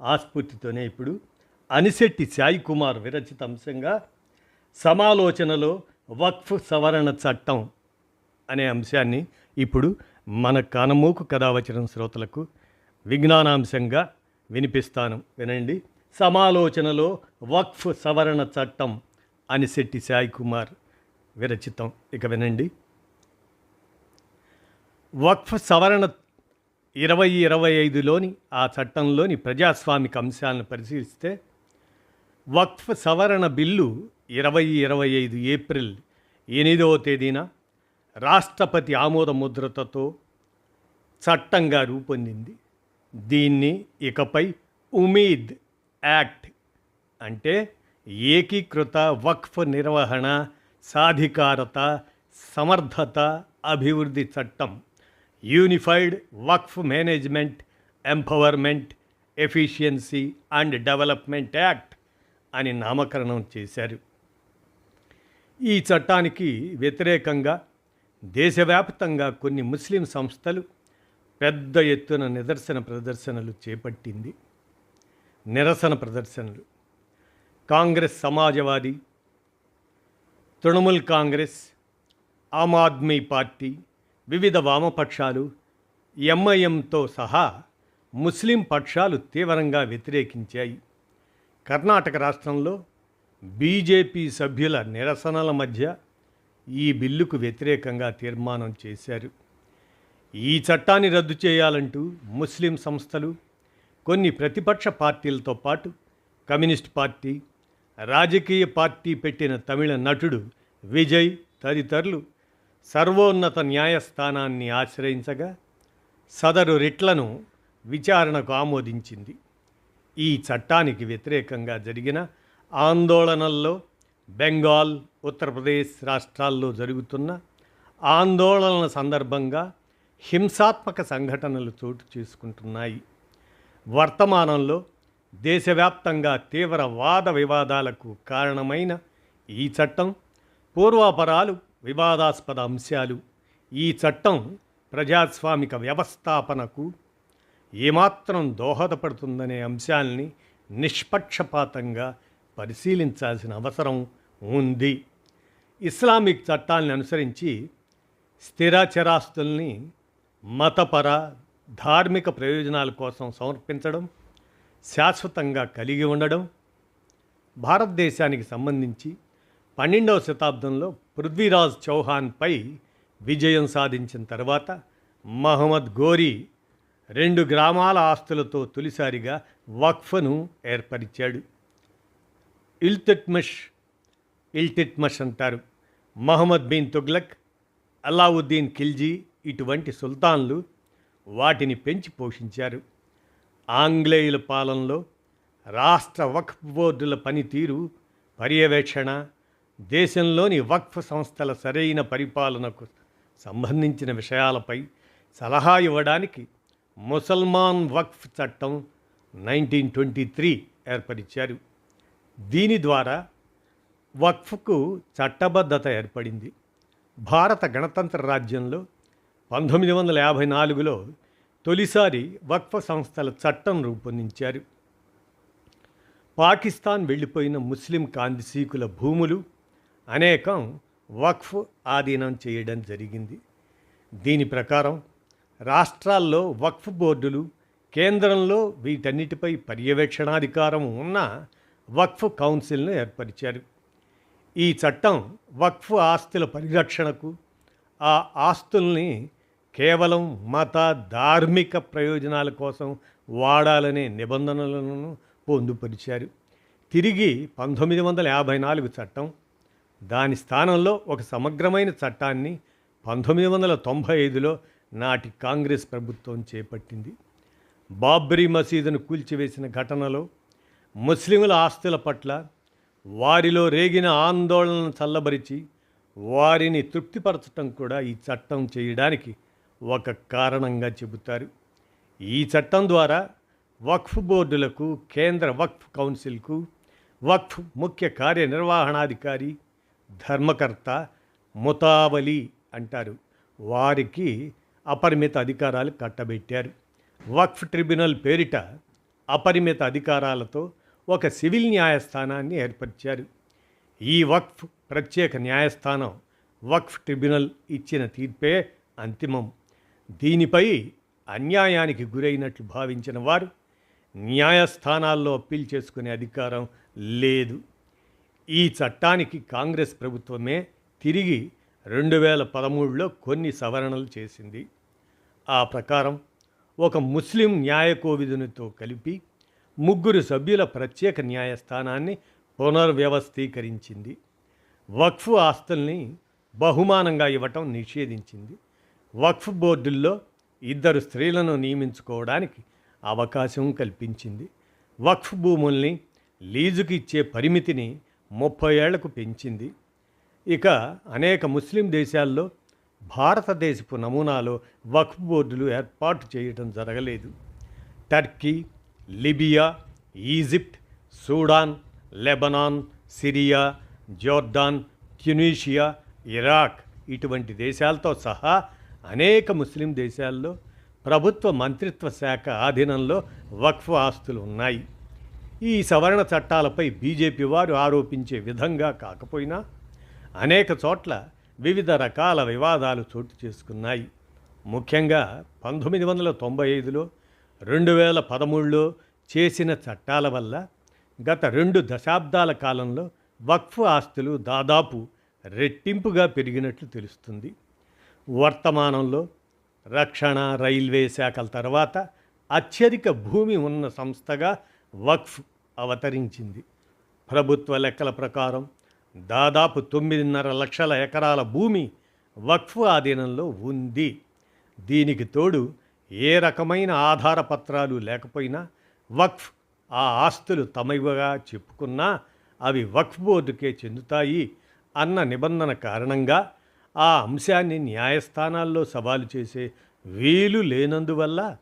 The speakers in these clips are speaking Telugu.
ఆస్ఫూర్తితోనే ఇప్పుడు అనిశెట్టి సాయి కుమార్ విరచిత అంశంగా సమాలోచనలో వక్ఫ్ సవరణ చట్టం అనే అంశాన్ని ఇప్పుడు మన కానమూకు కథావచనం శ్రోతలకు విజ్ఞానాంశంగా వినిపిస్తాను. వినండి. సమాలోచనలో వక్ఫ్ సవరణ చట్టం అనిశెట్టి సాయి కుమార్ విరచితం. ఇక వినండి. వక్ఫ్ సవరణ ఇరవై ఇరవై ఐదులోని ఆ చట్టంలోని ప్రజాస్వామిక అంశాలను పరిశీలిస్తే వక్ఫ్ సవరణ బిల్లు ఇరవై ఇరవై ఐదు ఏప్రిల్ ఎనిమిదవ తేదీన రాష్ట్రపతి ఆమోద ముద్రతతో చట్టంగా రూపొందింది. దీన్ని ఇకపై ఉమీద్ యాక్ట్ అంటే ఏకీకృత వక్ఫ్ నిర్వహణ సాధికారత సమర్థత అభివృద్ధి చట్టం unified Waqf management empowerment efficiency and development act అని నామకరణం చేశారు. ఈ చట్టానికి వ్యతిరేకంగా దేశవ్యాప్తంగా కొన్ని ముస్లిం సంస్థలు పెద్ద ఎత్తున నిదర్శన ప్రదర్శనలు చేపట్టింది. నిరసన ప్రదర్శనలు. Congress Samajwadi Trinamool Congress Aam Aadmi party వివిధ వామపక్షాలు ఎంఐఎంతో సహా ముస్లిం పక్షాలు తీవ్రంగా వ్యతిరేకించాయి. కర్ణాటక రాష్ట్రంలో బీజేపీ సభ్యుల నిరసనల మధ్య ఈ బిల్లుకు వ్యతిరేకంగా తీర్మానం చేశారు. ఈ చట్టాన్ని రద్దు చేయాలంటూ ముస్లిం సంస్థలు కొన్ని ప్రతిపక్ష పార్టీలతో పాటు కమ్యూనిస్ట్ పార్టీ రాజకీయ పార్టీ పెట్టిన తమిళ నటుడు విజయ్ తదితరులు సర్వోన్నత న్యాయస్థానాన్ని ఆశ్రయించగా సదరు రిట్లను విచారణకు ఆమోదించింది. ఈ చట్టానికి వ్యతిరేకంగా జరిగిన ఆందోళనల్లో బెంగాల్ ఉత్తరప్రదేశ్ రాష్ట్రాల్లో జరుగుతున్న ఆందోళనల సందర్భంగా హింసాత్మక సంఘటనలు చోటు చేసుకుంటున్నాయి. వర్తమానంలో దేశవ్యాప్తంగా తీవ్ర వాద వివాదాలకు కారణమైన ఈ చట్టం పూర్వాపరాలు వివాదాస్పద అంశాలు. ఈ చట్టం ప్రజాస్వామిక వ్యవస్థాపనకు ఏమాత్రం దోహదపడుతుందనే అంశాల్ని నిష్పక్షపాతంగా పరిశీలించాల్సిన అవసరం ఉంది. ఇస్లామిక్ చట్టాలను అనుసరించి స్థిరచరాస్తుల్ని మతపర ధార్మిక ప్రయోజనాల కోసం సమర్పించడం శాశ్వతంగా కలిగి ఉండడం భారతదేశానికి సంబంధించి పన్నెండవ శతాబ్దంలో పృథ్వీరాజ్ చౌహాన్పై విజయం సాధించిన తర్వాత మహమ్మద్ గోరీ రెండు గ్రామాల ఆస్తులతో తొలిసారిగా వక్ఫ్ను ఏర్పరిచాడు. ఇల్తుట్మష్ ఇల్టిట్మష్ అంటారు. మహమ్మద్ బిన్ తుగ్లక్ అలావుద్దీన్ ఖిల్జీ ఇటువంటి సుల్తాన్లు వాటిని పెంచి పోషించారు. ఆంగ్లేయుల పాలనలో రాష్ట్ర వక్ఫ్ బోర్డుల పనితీరు పర్యవేక్షణ దేశంలోని వక్ఫ్ సంస్థల సరైన పరిపాలనకు సంబంధించిన విషయాలపై సలహా ఇవ్వడానికి ముసల్మాన్ వక్ఫ్ చట్టం నైన్టీన్ ట్వంటీ త్రీ ఏర్పరిచారు. దీని ద్వారా వక్ఫ్కు చట్టబద్ధత ఏర్పడింది. భారత గణతంత్ర రాజ్యంలో పంతొమ్మిది వందల యాభై నాలుగులో తొలిసారి వక్ఫ్ సంస్థల చట్టం రూపొందించారు. పాకిస్తాన్ వెళ్ళిపోయిన ముస్లిం కాందిసీకుల భూములు అనేకం వక్ఫ్ ఆధీనం చేయడం జరిగింది. దీని ప్రకారం రాష్ట్రాల్లో వక్ఫ్ బోర్డులు కేంద్రంలో వీటన్నిటిపై పర్యవేక్షణాధికారం ఉన్న వక్ఫ్ కౌన్సిల్ను ఏర్పరిచారు. ఈ చట్టం వక్ఫ్ ఆస్తుల పరిరక్షణకు ఆ ఆస్తుల్ని కేవలం మత ధార్మిక ప్రయోజనాల కోసం వాడాలనే నిబంధనలను పొందుపరిచారు. తిరిగి పంతొమ్మిది వందల యాభై నాలుగు చట్టం దాని స్థానంలో ఒక సమగ్రమైన చట్టాన్ని పంతొమ్మిది వందల తొంభై ఐదులో నాటి కాంగ్రెస్ ప్రభుత్వం చేపట్టింది. బాబ్రీ మసీదును కూల్చివేసిన ఘటనలో ముస్లింల ఆస్తుల పట్ల వారిలో రేగిన ఆందోళనను చల్లబరిచి వారిని తృప్తిపరచటం కూడా ఈ చట్టం చేయడానికి ఒక కారణంగా చెబుతారు. ఈ చట్టం ద్వారా వక్ఫ్ బోర్డులకు కేంద్ర వక్ఫ్ కౌన్సిల్కు వక్ఫ్ ముఖ్య కార్యనిర్వహణాధికారి ధర్మకర్త ముతావలి అంటారు. వారికి అపరిమిత అధికారాలు కట్టబెట్టారు. వక్ఫ్ ట్రిబ్యునల్ పేరిట అపరిమిత అధికారాలతో ఒక సివిల్ న్యాయస్థానాన్ని ఏర్పరిచారు. ఈ వక్ఫ్ ప్రత్యేక న్యాయస్థానం వక్ఫ్ ట్రిబ్యునల్ ఇచ్చిన తీర్పే అంతిమం. దీనిపై అన్యాయానికి గురైనట్లు భావించిన వారు న్యాయస్థానాల్లో అప్పీల్ చేసుకునే అధికారం లేదు. ఈ చట్టానికి కాంగ్రెస్ ప్రభుత్వమే తిరిగి రెండు వేల పదమూడులో కొన్ని సవరణలు చేసింది. ఆ ప్రకారం ఒక ముస్లిం న్యాయకోవిదునితో కలిపి ముగ్గురు సభ్యుల ప్రత్యేక న్యాయస్థానాన్ని పునర్వ్యవస్థీకరించింది. వక్ఫ్ ఆస్తుల్ని బహుమానంగా ఇవ్వటం నిషేధించింది. వక్ఫ్ బోర్డుల్లో ఇద్దరు స్త్రీలను నియమించుకోవడానికి అవకాశం కల్పించింది. వక్ఫ్ భూముల్ని లీజుకి ఇచ్చే పరిమితిని ముప్పై ఏళ్ళకు పెంచింది. ఇక అనేక ముస్లిం దేశాల్లో భారతదేశపు నమూనాలో వక్ఫ్ బోర్డులు ఏర్పాటు చేయటం జరగలేదు. Turkey Libya Egypt Sudan Lebanon Syria Jordan Tunisia Iraq ఇటువంటి దేశాలతో సహా అనేక ముస్లిం దేశాల్లో ప్రభుత్వ మంత్రిత్వ శాఖ ఆధీనంలో వక్ఫ్ ఆస్తులు ఉన్నాయి. ఈ సవరణ చట్టాలపై బీజేపీ వారు ఆరోపించే విధంగా కాకపోయినా అనేక చోట్ల వివిధ రకాల వివాదాలు చోటు చేసుకున్నాయి. ముఖ్యంగా పంతొమ్మిది వందల తొంభై ఐదులో రెండు వేల పదమూడులో చేసిన చట్టాల వల్ల గత రెండు దశాబ్దాల కాలంలో వక్ఫ్ ఆస్తులు దాదాపు రెట్టింపుగా పెరిగినట్లు తెలుస్తుంది. వర్తమానంలో రక్షణ రైల్వే శాఖల తర్వాత అత్యధిక భూమి ఉన్న సంస్థగా వక్ఫ్ అవతరించింది. ప్రభుత్వ లెక్కల ప్రకారం దాదాపు తొమ్మిదిన్నర లక్షల ఎకరాల భూమి వక్ఫ్ ఆధీనంలో ఉంది. దీనికి తోడు ఏ రకమైన ఆధార పత్రాలు లేకపోయినా వక్ఫ్ ఆ ఆస్తులు తమవిగా చెప్పుకున్నా అవి వక్ఫ్ బోర్డుకే చెందుతాయి అన్న నిబంధన కారణంగా ఆ అంశాన్ని న్యాయస్థానాల్లో సవాలు చేసే వీలు లేనందువల్ల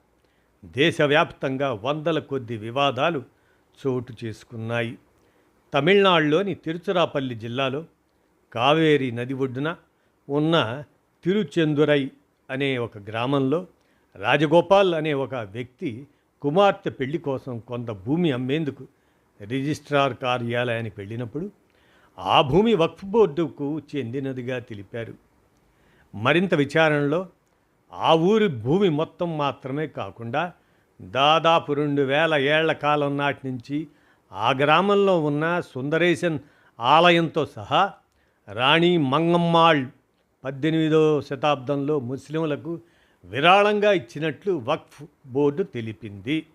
దేశవ్యాప్తంగా వందల కొద్ది వివాదాలు చోటు చేసుకున్నాయి. తమిళనాడులోని తిరుచురాపల్లి జిల్లాలో కావేరి నది ఒడ్డున ఉన్న తిరుచెందురై అనే ఒక గ్రామంలో రాజగోపాల్ అనే ఒక వ్యక్తి కుమార్తె పెళ్ళి కోసం కొంత భూమి అమ్మేందుకు రిజిస్ట్రార్ కార్యాలయానికి వెళ్ళినప్పుడు ఆ భూమి వక్ఫ్ బోర్డుకు చెందినదిగా తెలిపారు. మరింత విచారణలో ఆ ఊరి భూమి మొత్తం మాత్రమే కాకుండా దాదాపు రెండు వేల ఏళ్ళ కాలం నాటి నుంచి ఆ గ్రామంలో ఉన్న సుందరేశన్ ఆలయంతో సహా రాణి మంగమ్మాళ్ పద్దెనిమిదవ శతాబ్దంలో ముస్లింలకు విరాళంగా ఇచ్చినట్లు వక్ఫ్ బోర్డు తెలిపింది.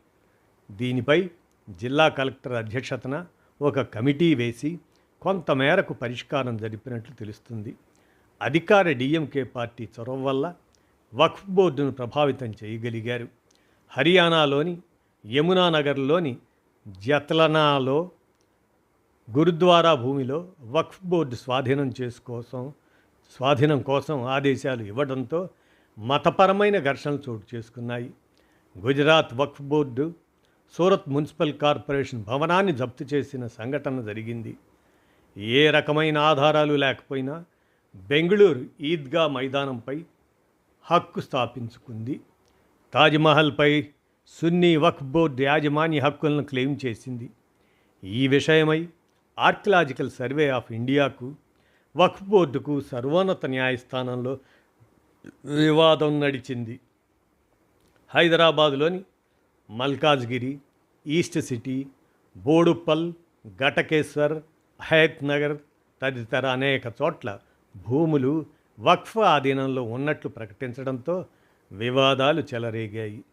దీనిపై జిల్లా కలెక్టర్ అధ్యక్షతన ఒక కమిటీ వేసి కొంతమేరకు పరిష్కారం జరిపినట్లు తెలుస్తుంది. అధికార డిఎంకే పార్టీ చొరవ వల్ల వక్ఫ్ బోర్డును ప్రభావితం చేయగలిగారు. హర్యానాలోని యమునానగర్లోని జత్లనాలో గురుద్వారా భూమిలో వక్ఫ్ బోర్డు స్వాధీనం చేసుకోసం స్వాధీనం కోసం ఆదేశాలు ఇవ్వడంతో మతపరమైన ఘర్షణలు చోటు చేసుకున్నాయి. Gujarat Waqf board Surat municipal corporation భవనాన్ని జప్తు చేసిన సంఘటన జరిగింది. ఏ రకమైన ఆధారాలు లేకపోయినా బెంగళూరు ఈద్గా మైదానంపై హక్కు స్థాపించుకుంది. తాజ్మహల్పై సున్నీ వక్ఫ్ బోర్డు యాజమాన్య హక్కులను క్లెయిమ్ చేసింది. ఈ విషయమై ఆర్కిలాజికల్ సర్వే ఆఫ్ ఇండియాకు వక్ఫ్ బోర్డుకు సర్వోన్నత న్యాయస్థానంలో వివాదం నడిచింది. హైదరాబాదులోని మల్కాజ్గిరి ఈస్ట్ సిటీ బోడుప్పల్ ఘటకేశ్వర్ హయత్ నగర్ తదితర అనేక చోట్ల భూములు వక్ఫ్ ఆధీనంలో ఉన్నట్లు ప్రకటించడంతో వివాదాలు చెలరేగాయి.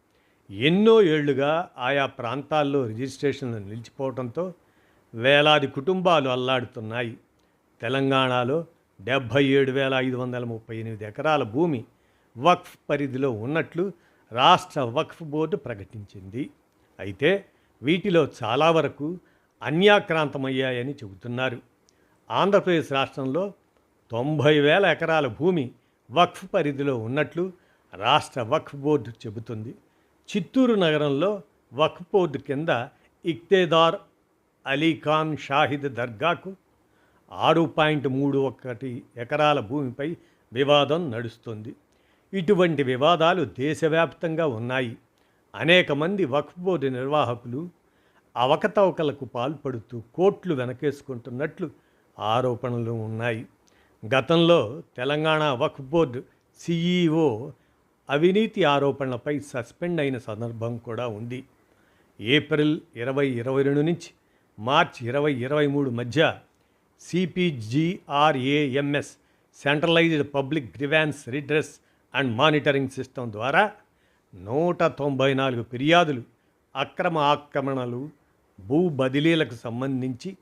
ఎన్నో ఏళ్ళుగా ఆయా ప్రాంతాల్లో రిజిస్ట్రేషన్లు నిలిచిపోవడంతో వేలాది కుటుంబాలు అల్లాడుతున్నాయి. తెలంగాణలో డెబ్భై ఏడు వేల ఐదు వందల ముప్పై ఎనిమిది ఎకరాల భూమి వక్ఫ్ పరిధిలో ఉన్నట్లు రాష్ట్ర వక్ఫ్ బోర్డు ప్రకటించింది. అయితే వీటిలో చాలా వరకు అన్యాక్రాంతమయ్యాయని చెబుతున్నారు. ఆంధ్రప్రదేశ్ రాష్ట్రంలో తొంభై వేల ఎకరాల భూమి వక్ఫ్ పరిధిలో ఉన్నట్లు రాష్ట్ర వక్ఫ్ బోర్డు చెబుతుంది. చిత్తూరు నగరంలో వక్ఫ్ బోర్డు కింద ఇక్తేదార్ అలీఖాన్ షాహిద్ దర్గాకు ఆరు పాయింట్ మూడు ఒకటి ఎకరాల భూమిపై వివాదం నడుస్తుంది. ఇటువంటి వివాదాలు దేశవ్యాప్తంగా ఉన్నాయి. అనేక మంది వక్ఫ్ బోర్డు నిర్వాహకులు అవకతవకలకు పాల్పడుతూ కోట్లు వెనకేసుకుంటున్నట్లు ఆరోపణలు ఉన్నాయి. గతంలో తెలంగాణ వక్ఫ్ బోర్డు సిఈఓ అవినీతి ఆరోపణలపై సస్పెండ్ అయిన సందర్భం కూడా ఉంది. ఏప్రిల్ ఇరవై ఇరవై రెండు నుంచి మార్చ్ ఇరవై ఇరవై మూడు మధ్య CPGRAMS centralised public grievance redress and monitoring system ద్వారా నూట తొంభై నాలుగు ఫిర్యాదులు అక్రమ ఆక్రమణలు భూ బదిలీలకు సంబంధించి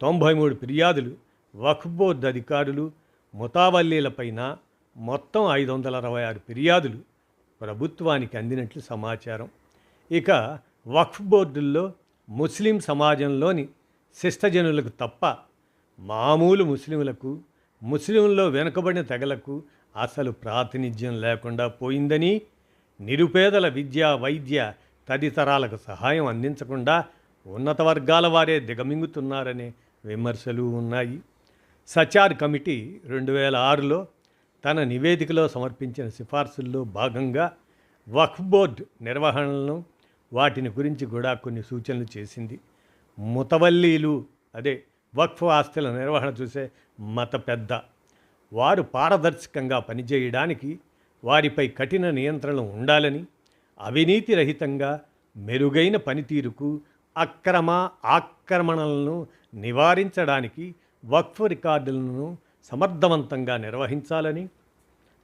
తొంభై మూడు ఫిర్యాదులు వక్ఫ్ బోర్డు అధికారులు ముతావల్లీలపైన మొత్తం ఐదు వందల అరవై ఆరు ఫిర్యాదులు ప్రభుత్వానికి అందినట్లు సమాచారం. ఇక వక్ఫ్ బోర్డుల్లో ముస్లిం సమాజంలోని శిష్టజనులకు తప్ప మామూలు ముస్లింలకు ముస్లింల్లో వెనుకబడిన తెగలకు అసలు ప్రాతినిధ్యం లేకుండా పోయిందని నిరుపేదల విద్య వైద్య తదితరాలకు సహాయం అందించకుండా ఉన్నత వర్గాల వారే దిగమింగుతున్నారనే విమర్శలు ఉన్నాయి. సచార్ కమిటీ రెండు వేల ఆరులో తన నివేదికలో సమర్పించిన సిఫార్సుల్లో భాగంగా వక్ఫ్ బోర్డ్ నిర్వహణలను వాటిని గురించి కూడా కొన్ని సూచనలు చేసింది. ముతవల్లీలు అదే వక్ఫ్ ఆస్తుల నిర్వహణ చూసే మత పెద్ద. వారు పారదర్శకంగా పనిచేయడానికి వారిపై కఠిన నియంత్రణ ఉండాలని అవినీతి రహితంగా మెరుగైన పనితీరుకు అక్రమ ఆక్రమణలను నివారించడానికి వక్ఫ్ రికార్డులను సమర్థవంతంగా నిర్వహించాలని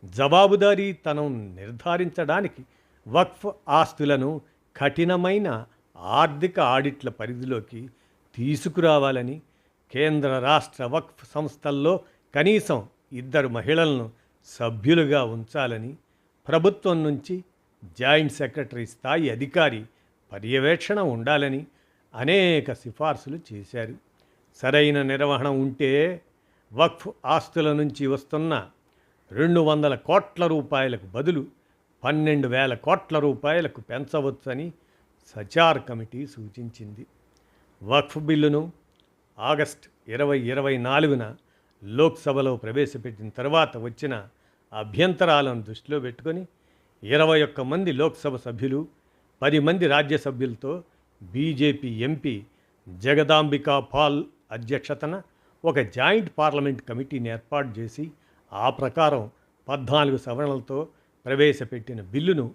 జవాబుదారీతనం నిర్ధారించడానికి వక్ఫ్ ఆస్తులను కఠినమైన ఆర్థిక ఆడిట్ల పరిధిలోకి తీసుకురావాలని కేంద్ర రాష్ట్ర వక్ఫ్ సంస్థల్లో కనీసం ఇద్దరు మహిళలను సభ్యులుగా ఉంచాలని ప్రభుత్వం నుంచి జాయింట్ సెక్రటరీ స్థాయి అధికారి పర్యవేక్షణ ఉండాలని అనేక సిఫార్సులు చేశారు. సరైన నిర్వహణ ఉంటే వక్ఫ్ ఆస్తుల నుంచి వస్తున్న రెండు వందల కోట్ల రూపాయలకు బదులు పన్నెండు వేల కోట్ల రూపాయలకు పెంచవచ్చని సచార్ కమిటీ సూచించింది. వక్ఫ్ బిల్లును ఆగస్ట్ ఇరవై ఇరవై నాలుగున లోక్సభలో ప్రవేశపెట్టిన తర్వాత వచ్చిన అభ్యంతరాలను దృష్టిలో పెట్టుకొని ఇరవై ఒక్క మంది లోక్సభ సభ్యులు పది మంది రాజ్యసభ్యులతో బీజేపీ ఎంపీ జగదాంబికా పాల్ అధ్యక్షతన ఒక జాయింట్ పార్లమెంట్ కమిటీని ఏర్పాటు చేసి ఆ ప్రకారం పద్నాలుగు సవరణలతో ప్రవేశపెట్టిన బిల్లును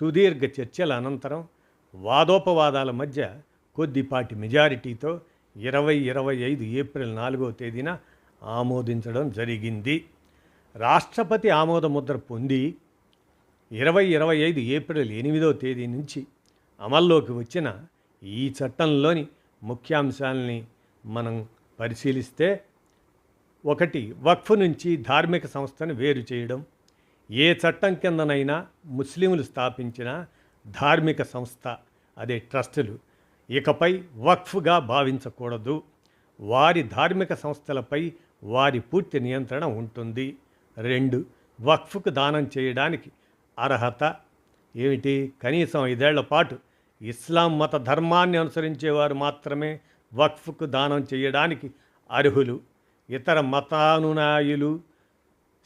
సుదీర్ఘ చర్చల అనంతరం వాదోపవాదాల మధ్య కొద్దిపాటి మెజారిటీతో ఇరవై ఇరవై ఐదు ఏప్రిల్ నాలుగో తేదీన ఆమోదించడం జరిగింది. రాష్ట్రపతి ఆమోద ముద్ర పొంది ఇరవై ఇరవై ఐదు ఏప్రిల్ ఎనిమిదో తేదీ నుంచి అమల్లోకి వచ్చిన ఈ చట్టంలోని ముఖ్యాంశాలని మనం పరిశీలిస్తే ఒకటి వక్ఫ్ నుంచి ధార్మిక సంస్థను వేరు చేయడం. ఏ చట్టం కిందనైనా ముస్లింలు స్థాపించిన ధార్మిక సంస్థ అదే ట్రస్టులు. ఇకపై వక్ఫ్గా భావించకూడదు. వారి ధార్మిక సంస్థలపై వారి పూర్తి నియంత్రణ ఉంటుంది. రెండు వక్ఫ్కు దానం చేయడానికి అర్హత ఏమిటి? కనీసం ఐదేళ్ళ పాటు ఇస్లాం మత ధర్మాన్ని అనుసరించేవారు మాత్రమే వక్ఫ్కు దానం చేయడానికి అర్హులు. ఇతర మతానునాయులు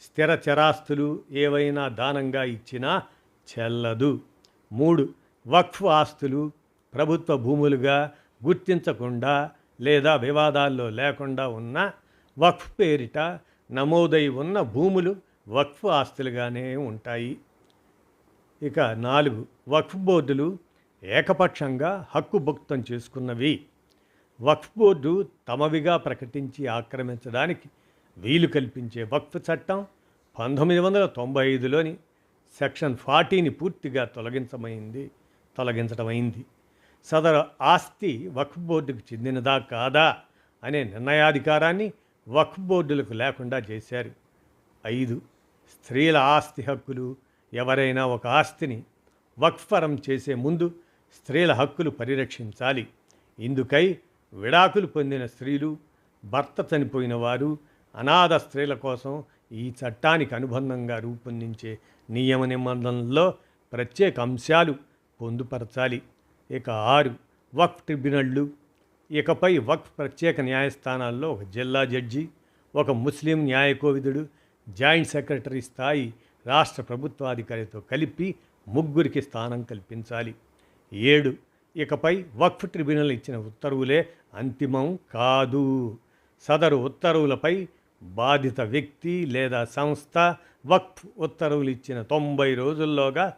స్థిర చరాస్తులు ఏవైనా దానంగా ఇచ్చినా చెల్లదు. మూడు వక్ఫ్ ఆస్తులు ప్రభుత్వ భూములుగా గుర్తించకుండా లేదా వివాదాల్లో లేకుండా ఉన్న వక్ఫ్ పేరిట నమోదై ఉన్న భూములు వక్ఫ్ ఆస్తులుగానే ఉంటాయి. ఇక నాలుగు వక్ఫ్ బోర్డులు ఏకపక్షంగా హక్కు భుక్తం చేసుకున్నవి. వక్ఫ్ బోర్డు తమవిగా ప్రకటించి ఆక్రమించడానికి వీలు కల్పించే వక్ఫ్ చట్టం పంతొమ్మిది వందల తొంభై ఐదులోని సెక్షన్ ఫార్టీని పూర్తిగా తొలగించమైంది తొలగించడమైంది సదరు ఆస్తి వక్ఫ్ బోర్డుకు చెందినదా కాదా అనే నిర్ణయాధికారాన్ని వక్ఫ్ బోర్డులకు లేకుండా చేశారు. ఐదు స్త్రీల ఆస్తి హక్కులు ఎవరైనా ఒక ఆస్తిని వక్ఫరం చేసే ముందు స్త్రీల హక్కులు పరిరక్షించాలి. ఇందుకై విడాకులు పొందిన స్త్రీలు భర్త చనిపోయిన వారు అనాథ స్త్రీల కోసం ఈ చట్టానికి అనుబంధంగా రూపొందించే నియమ నిబంధనల్లో ప్రత్యేక అంశాలు పొందుపరచాలి. ఇక ఆరు వక్ఫ్ ట్రిబ్యునళ్ళు. ఇకపై వక్ఫ్ ప్రత్యేక న్యాయస్థానాల్లో ఒక జిల్లా జడ్జి ఒక ముస్లిం న్యాయకోవిదుడు జాయింట్ సెక్రటరీ స్థాయి రాష్ట్ర ప్రభుత్వాధికారితో కలిపి ముగ్గురికి స్థానం కల్పించాలి. ఏడు ఇకపై వక్ఫ్ ట్రిబ్యునల్ ఇచ్చిన ఉత్తర్వులే అంతిమం కాదు. సదరు ఉత్తర్వులపై బాధిత వ్యక్తి లేదా సంస్థ వక్ఫ్ ఉత్తర్వులు ఇచ్చిన తొంభై రోజుల్లోగా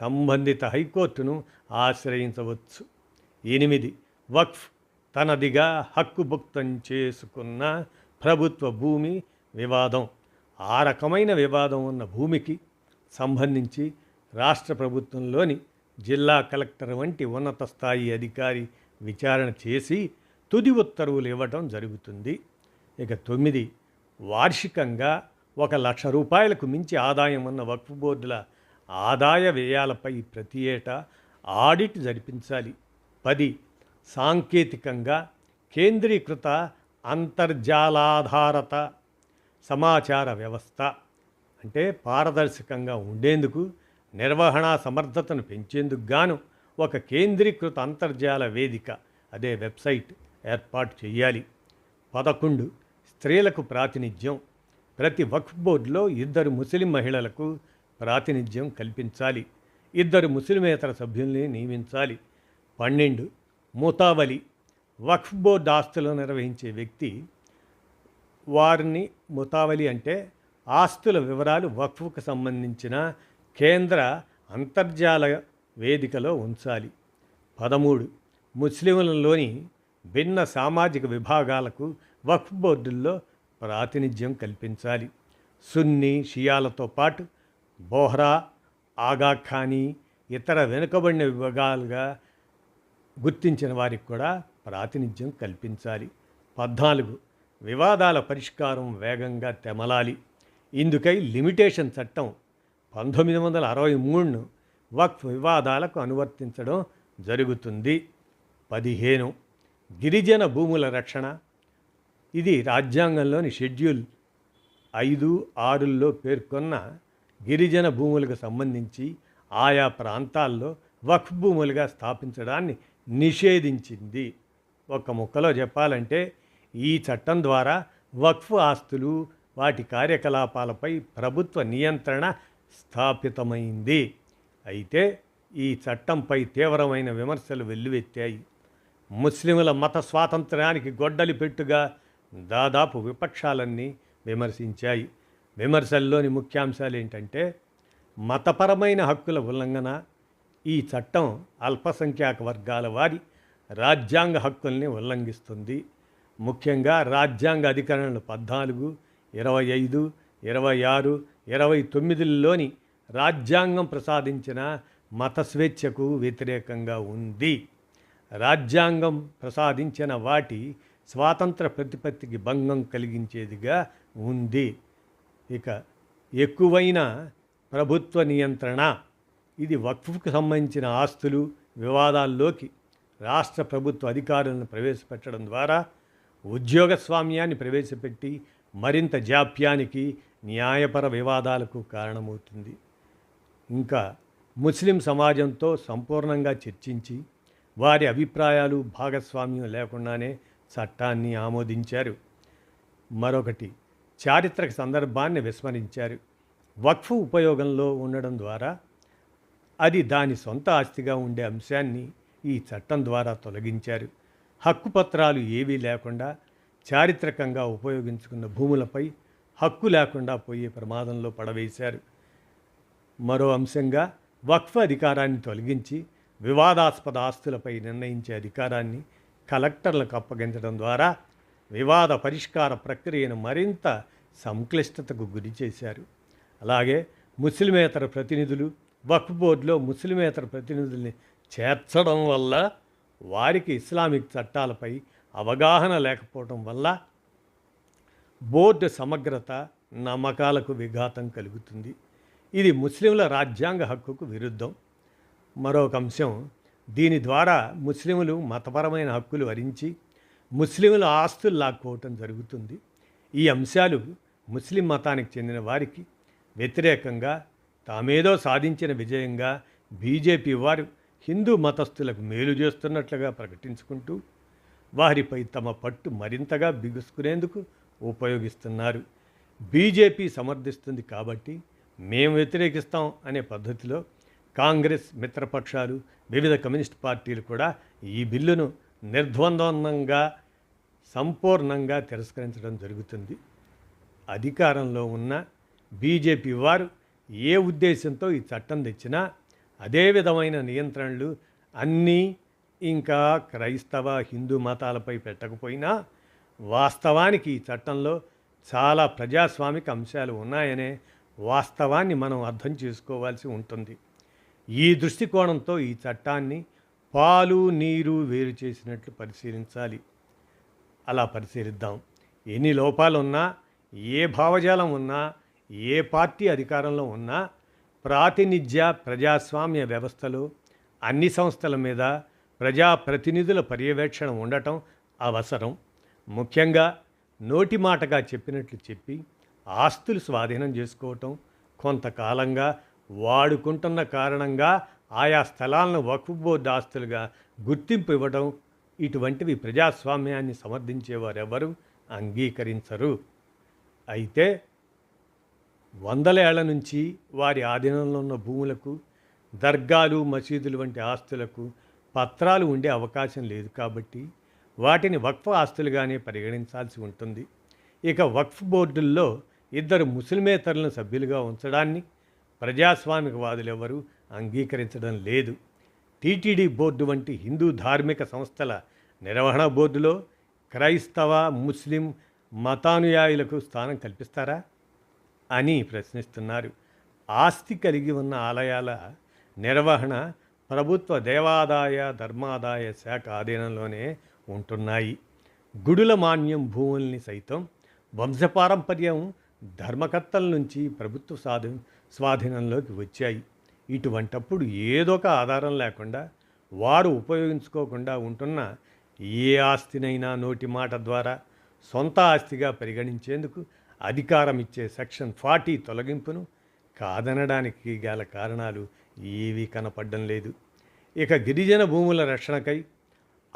సంబంధిత హైకోర్టును ఆశ్రయించవచ్చు. ఎనిమిది. వక్ఫ్ తనదిగా హక్కుభుక్తం చేసుకున్న ప్రభుత్వ భూమి వివాదం. ఆ రకమైన వివాదం ఉన్న భూమికి సంబంధించి రాష్ట్ర ప్రభుత్వంలోని జిల్లా కలెక్టర్ వంటి ఉన్నత స్థాయి అధికారి విచారణ చేసి తుది ఉత్తర్వులు ఇవ్వటం జరుగుతుంది. ఇక తొమ్మిది వార్షికంగా ఒక లక్ష రూపాయలకు మించి ఆదాయం ఉన్న వక్ఫ్ బోర్డుల ఆదాయ వ్యయాలపై ప్రతి ఏటా ఆడిట్ జరిపించాలి. పది సాంకేతికంగా కేంద్రీకృత అంతర్జాలాధారత సమాచార వ్యవస్థ అంటే పారదర్శకంగా ఉండేందుకు నిర్వహణ సమర్థతను పెంచేందుకు గాను ఒక కేంద్రీకృత అంతర్జాల వేదిక అదే వెబ్సైట్ ఏర్పాటు చేయాలి పదకొండు స్త్రీలకు ప్రాతినిధ్యం. ప్రతి వక్ఫ్ బోర్డులో ఇద్దరు ముస్లిం మహిళలకు ప్రాతినిధ్యం కల్పించాలి. ఇద్దరు ముస్లిమేతర సభ్యుల్ని నియమించాలి. పన్నెండు ముతావలి వక్ఫ్ బోర్డు ఆస్తులు నిర్వహించే వ్యక్తి వారిని ముతావలి అంటే ఆస్తుల వివరాలు వక్ఫ్కు సంబంధించిన కేంద్ర అంతర్జాల వేదికలో ఉంచాలి. పదమూడు ముస్లింలలోని భిన్న సామాజిక విభాగాలకు వక్ఫ్ బోర్డుల్లో ప్రాతినిధ్యం కల్పించాలి. సున్నీ షియాలతో పాటు బోహ్రా ఆగాఖానీ ఇతర వెనుకబడిన విభాగాలుగా గుర్తించిన వారికి కూడా ప్రాతినిధ్యం కల్పించాలి. పద్నాలుగు వివాదాల పరిష్కారం వేగంగా తెమలాలి. ఇందుకై లిమిటేషన్ చట్టం పంతొమ్మిది వందల అరవై మూడును వక్ఫ్ వివాదాలకు అనువర్తించడం జరుగుతుంది. పదిహేను గిరిజన భూముల రక్షణ. ఇది రాజ్యాంగంలోని షెడ్యూల్ ఐదు ఆరుల్లో పేర్కొన్న గిరిజన భూములకు సంబంధించి ఆయా ప్రాంతాల్లో వక్ఫ్ భూములుగా స్థాపించడాన్ని నిషేధించింది. ఒక ముక్కలో చెప్పాలంటే ఈ చట్టం ద్వారా వక్ఫ్ ఆస్తులు వాటి కార్యకలాపాలపై ప్రభుత్వ నియంత్రణ స్థాపితమైంది. అయితే ఈ చట్టంపై తీవ్రమైన విమర్శలు వెల్లువెత్తాయి. ముస్లింల మత స్వాతంత్ర్యానికి గొడ్డలి పెట్టుగా దాదాపు విపక్షాలన్నీ విమర్శించాయి. విమర్శల్లోని ముఖ్యాంశాలు ఏంటంటే మతపరమైన హక్కుల ఉల్లంఘన ఈ చట్టం అల్పసంఖ్యాక వర్గాల వారి రాజ్యాంగ హక్కుల్ని ఉల్లంఘిస్తుంది. ముఖ్యంగా రాజ్యాంగ అధికరణలు పద్నాలుగు ఇరవై ఐదు ఇరవై ఆరు ఇరవై తొమ్మిదిలోని రాజ్యాంగం ప్రసాదించిన మత స్వేచ్ఛకు వ్యతిరేకంగా ఉంది. రాజ్యాంగం ప్రసాదించిన వాటి స్వాతంత్ర ప్రతిపత్తికి భంగం కలిగించేదిగా ఉంది. ఇక ఎక్కువైన ప్రభుత్వ నియంత్రణ ఇది వక్ఫ్కు సంబంధించిన ఆస్తులు వివాదాల్లోకి రాష్ట్ర ప్రభుత్వ అధికారులను ప్రవేశపెట్టడం ద్వారా ఉద్యోగస్వామ్యాన్ని ప్రవేశపెట్టి మరింత జాప్యానికి న్యాయపర వివాదాలకు కారణమవుతుంది. ఇంకా ముస్లిం సమాజంతో సంపూర్ణంగా చర్చించి వారి అభిప్రాయాలు భాగస్వామ్యం లేకుండానే చట్టాన్ని ఆమోదించారు. మరొకటి చారిత్రక సందర్భాన్ని విస్మరించారు. వక్ఫ్ ఉపయోగంలో ఉండడం ద్వారా అది దాని సొంత ఆస్తిగా ఉండే అంశాన్ని ఈ చట్టం ద్వారా తొలగించారు. హక్కుపత్రాలు ఏవీ లేకుండా చారిత్రకంగా ఉపయోగించుకున్న భూములపై హక్కు లేకుండా పోయే ప్రమాదంలో పడవేశారు. మరో అంశంగా వక్ఫ్ అధికారాన్ని తొలగించి వివాదాస్పద ఆస్తులపై నిర్ణయించే అధికారాన్ని కలెక్టర్లకు అప్పగించడం ద్వారా వివాద పరిష్కార ప్రక్రియను మరింత సంక్లిష్టతకు గురి చేశారు. అలాగే ముస్లిమేతర ప్రతినిధులు వక్ఫ్ బోర్డులో ముస్లిమేతర ప్రతినిధుల్ని చేర్చడం వల్ల వారికి ఇస్లామిక్ చట్టాలపై అవగాహన లేకపోవడం వల్ల బోర్డు సమగ్రత నమ్మకాలకు విఘాతం కలుగుతుంది. ఇది ముస్లింల రాజ్యాంగ హక్కుకు విరుద్ధం. మరొక అంశం. దీని ద్వారా ముస్లింలు మతపరమైన హక్కులు వరించి ముస్లింల ఆస్తులు లాక్కోవటం జరుగుతుంది. ఈ అంశాలు ముస్లిం మతానికి చెందిన వారికి వ్యతిరేకంగా తామేదో సాధించిన విజయంగా బీజేపీ వారు హిందూ మతస్థులకు మేలు చేస్తున్నట్లుగా ప్రకటించుకుంటూ వారిపై తమ పట్టు మరింతగా బిగుసుకునేందుకు ఉపయోగిస్తున్నారు. బీజేపీ సమర్థిస్తుంది కాబట్టి మేము వ్యతిరేకిస్తాం అనే పద్ధతిలో కాంగ్రెస్ మిత్రపక్షాలు వివిధ కమ్యూనిస్ట్ పార్టీలు కూడా ఈ బిల్లును నిర్ద్వందంగా సంపూర్ణంగా తిరస్కరించడం జరుగుతుంది. అధికారంలో ఉన్న బీజేపీ వారు ఏ ఉద్దేశంతో ఈ చట్టం తెచ్చినా అదే విధమైన నియంత్రణలు అన్నీ ఇంకా క్రైస్తవ హిందూ మతాలపై పెట్టకపోయినా వాస్తవానికి ఈ చట్టంలో చాలా ప్రజాస్వామిక అంశాలు ఉన్నాయనే వాస్తవాన్ని మనం అర్థం చేసుకోవాల్సి ఉంటుంది. ఈ దృష్టికోణంతో ఈ చట్టాన్ని పాలు నీరు వేరు చేసినట్లు పరిశీలించాలి. అలా పరిశీలిద్దాం. ఎన్ని లోపాలున్నా ఏ భావజాలం ఉన్నా ఏ పార్టీ అధికారంలో ఉన్నా ప్రాతినిధ్య ప్రజాస్వామ్య వ్యవస్థలో అన్ని సంస్థల మీద ప్రజాప్రతినిధుల పర్యవేక్షణ ఉండటం అవసరం. ముఖ్యంగా నోటి మాటగా చెప్పినట్లు చెప్పి ఆస్తులు స్వాధీనం చేసుకోవటం కొంతకాలంగా వాడుకుంటున్న కారణంగా ఆయా స్థలాలను వక్ఫ్ బోర్డు ఆస్తులుగా గుర్తింపు ఇవ్వడం ఇటువంటివి ప్రజాస్వామ్యాన్ని సమర్థించేవారెవరూ అంగీకరించరు. అయితే వందల ఏళ్ళ నుంచి వారి ఆధీనంలో ఉన్న భూములకు దర్గాలు మసీదులు వంటి ఆస్తులకు పత్రాలు ఉండే అవకాశం లేదు కాబట్టి వాటిని వక్ఫ్ ఆస్తులుగానే పరిగణించాల్సి ఉంటుంది. ఇక వక్ఫ్ బోర్డుల్లో ఇద్దరు ముస్లిమేతరులను సభ్యులుగా ఉంచడాన్ని ప్రజాస్వామికవాదులు ఎవరు అంగీకరించడం లేదు. టీటీడీ బోర్డు వంటి హిందూ ధార్మిక సంస్థల నిర్వహణ బోర్డులో క్రైస్తవ ముస్లిం మతానుయాయులకు స్థానం కల్పిస్తారా అని ప్రశ్నిస్తున్నారు. ఆస్తి కలిగి ఉన్న ఆలయాల నిర్వహణ ప్రభుత్వ దేవాదాయ ధర్మాదాయ శాఖ ఆధీనంలోనే ఉంటున్నాయి. గుడుల మాన్యం భూముల్ని సైతం వంశపారంపర్యం ధర్మకర్తల నుంచి ప్రభుత్వ సాధన స్వాధీనంలోకి వచ్చాయి. ఇటువంటప్పుడు ఏదో ఒక ఆధారం లేకుండా వారు ఉపయోగించుకోకుండా ఉంటున్న ఏ ఆస్తినైనా నోటి మాట ద్వారా సొంత ఆస్తిగా పరిగణించేందుకు అధికారం ఇచ్చే సెక్షన్ ఫార్టీ తొలగింపును కాదనడానికి గల కారణాలు ఏవీ కనపడడం లేదు. ఇక గిరిజన భూముల రక్షణకై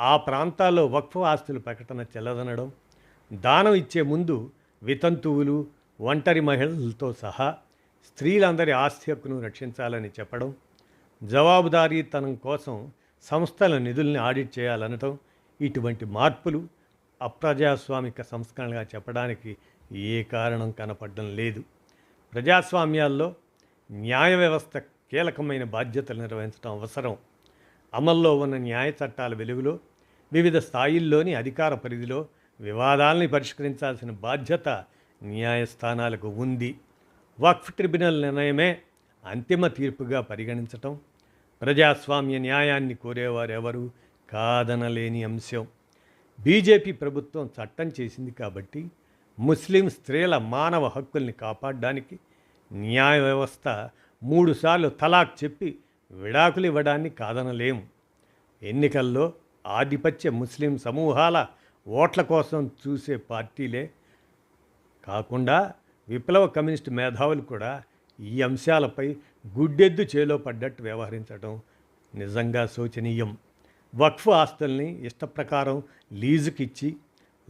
ఆ ప్రాంతాల్లో వక్ఫ్ ఆస్తుల ప్రకటన చెల్లదనడం దానం ఇచ్చే ముందు వితంతువులు ఒంటరి మహిళలతో సహా స్త్రీలందరి ఆస్తి హక్కును రక్షించాలని చెప్పడం జవాబుదారీతనం కోసం సంస్థల నిధుల్ని ఆడిట్ చేయాలనటం ఇటువంటి మార్పులు అప్రజాస్వామిక సంస్కరణగా చెప్పడానికి ఏ కారణం కనపడడం లేదు. ప్రజాస్వామ్యాల్లో న్యాయ వ్యవస్థ కీలకమైన బాధ్యతలు నిర్వహించడం అవసరం. అమల్లో ఉన్న న్యాయ చట్టాల వెలుగులో వివిధ స్థాయిల్లోని అధికార పరిధిలో వివాదాలని పరిష్కరించాల్సిన బాధ్యత న్యాయస్థానాలకు ఉంది. వక్ఫ్ ట్రిబ్యునల్ నిర్ణయమే అంతిమ తీర్పుగా పరిగణించటం. ప్రజాస్వామ్య న్యాయాన్ని కోరేవారెవరు కాదనలేని అంశం. బీజేపీ ప్రభుత్వం చట్టం చేసింది కాబట్టి ముస్లిం స్త్రీల మానవ హక్కుల్ని కాపాడడానికి న్యాయ వ్యవస్థ మూడుసార్లు తలాక్ చెప్పి విడాకులు ఇవ్వడాన్ని కాదనలేము ఎన్నికల్లో ఆధిపత్య ముస్లిం సమూహాల ఓట్ల కోసం చూసే పార్టీలే కాకుండా విప్లవ కమ్యూనిస్ట్ మేధావులు కూడా ఈ అంశాలపై గుడ్డెద్దు చేలో పడ్డట్టు వ్యవహరించడం నిజంగా శోచనీయం. వక్ఫ్ ఆస్తుల్ని ఇష్టప్రకారం లీజుకిచ్చి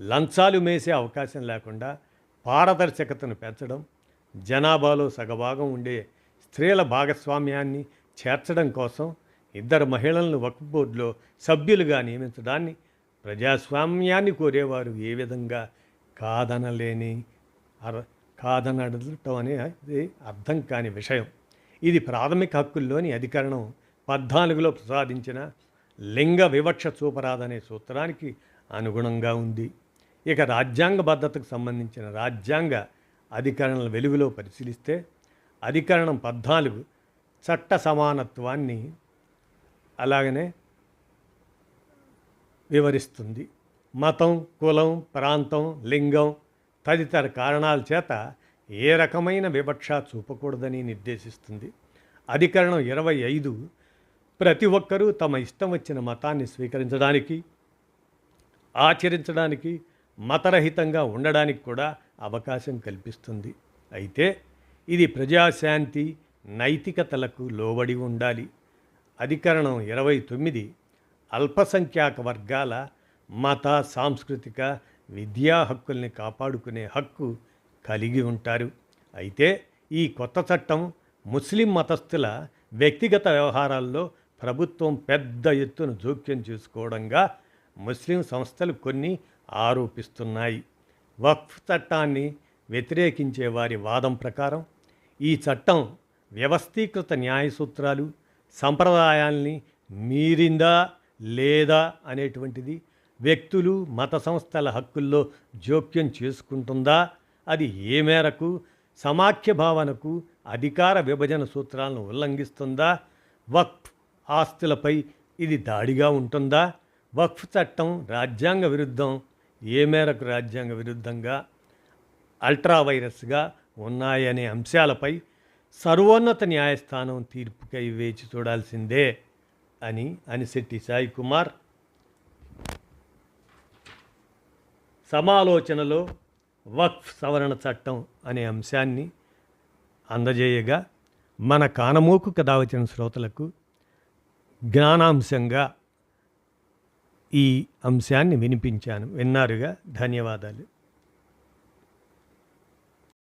లంచాలు మేసే అవకాశం లేకుండా పారదర్శకతను పెంచడం జనాభాలో సగభాగం ఉండే స్త్రీల భాగస్వామ్యాన్ని చేర్చడం కోసం ఇద్దరు మహిళలను వక్ఫ్ బోర్డులో సభ్యులుగా నియమించడాన్ని ప్రజాస్వామ్యాన్ని కోరేవారు ఏ విధంగా కాదనలేని అర కాదనడటం అనేది అర్థం కాని విషయం. ఇది ప్రాథమిక హక్కుల్లోని అధికరణం. పద్నాలుగులో ప్రసాదించిన లింగ వివక్ష చూపరాదనే సూత్రానికి అనుగుణంగా ఉంది. ఇక రాజ్యాంగ భద్రతకు సంబంధించిన రాజ్యాంగ అధికరణల వెలుగులో పరిశీలిస్తే అధికరణం పద్నాలుగు చట్ట సమానత్వాన్ని అలాగనే వివరిస్తుంది. మతం కులం ప్రాంతం లింగం తదితర కారణాల చేత ఏ రకమైన వివక్ష చూపకూడదని నిర్దేశిస్తుంది. అధికరణం ఇరవై ఐదు. ప్రతి ఒక్కరూ తమ ఇష్టం వచ్చిన మతాన్ని స్వీకరించడానికి ఆచరించడానికి మతరహితంగా ఉండడానికి కూడా అవకాశం కల్పిస్తుంది. అయితే ఇది ప్రజాశాంతి నైతికతలకు లోబడి ఉండాలి. అధికరణం ఇరవై తొమ్మిది. అల్పసంఖ్యాక వర్గాల మత సాంస్కృతిక విద్యా హక్కుల్ని కాపాడుకునే హక్కు కలిగి ఉంటారు. అయితే ఈ కొత్త చట్టం ముస్లిం మతస్థుల వ్యక్తిగత వ్యవహారాల్లో ప్రభుత్వం పెద్ద ఎత్తున జోక్యం చేసుకోవడంగా ముస్లిం సంస్థలు కొన్ని ఆరోపిస్తున్నాయి. వక్ఫ్ చట్టాన్ని వ్యతిరేకించే వారి వాదం ప్రకారం ఈ చట్టం వ్యవస్థీకృత న్యాయ సూత్రాలు సంప్రదాయాల్ని మీరిందా లేదా అనేటువంటిది వ్యక్తులు మత సంస్థల హక్కుల్లో జోక్యం చేసుకుంటుందా? అది ఏ మేరకు? సమాఖ్య భావనకు అధికార విభజన సూత్రాలను ఉల్లంఘిస్తుందా? వక్ఫ్ ఆస్తులపై ఇది దాడిగా ఉంటుందా? వక్ఫ్ చట్టం రాజ్యాంగ విరుద్ధం? ఏ మేరకు రాజ్యాంగ విరుద్ధంగా? అల్ట్రా వైరస్గా ఉన్నాయనే అంశాలపై సర్వోన్నత న్యాయస్థానం తీర్పుకై వేచి చూడాల్సిందే అని అనిశెట్టి సాయి కుమార్ సమాలోచనలో వక్ఫ్ సవరణ చట్టం అనే అంశాన్ని అందజేయగా మన కానమోకు కథ వచ్చిన శ్రోతలకు జ్ఞానాంశంగా ఈ అంశాన్ని వినిపించాను. విన్నారుగా? ధన్యవాదాలు.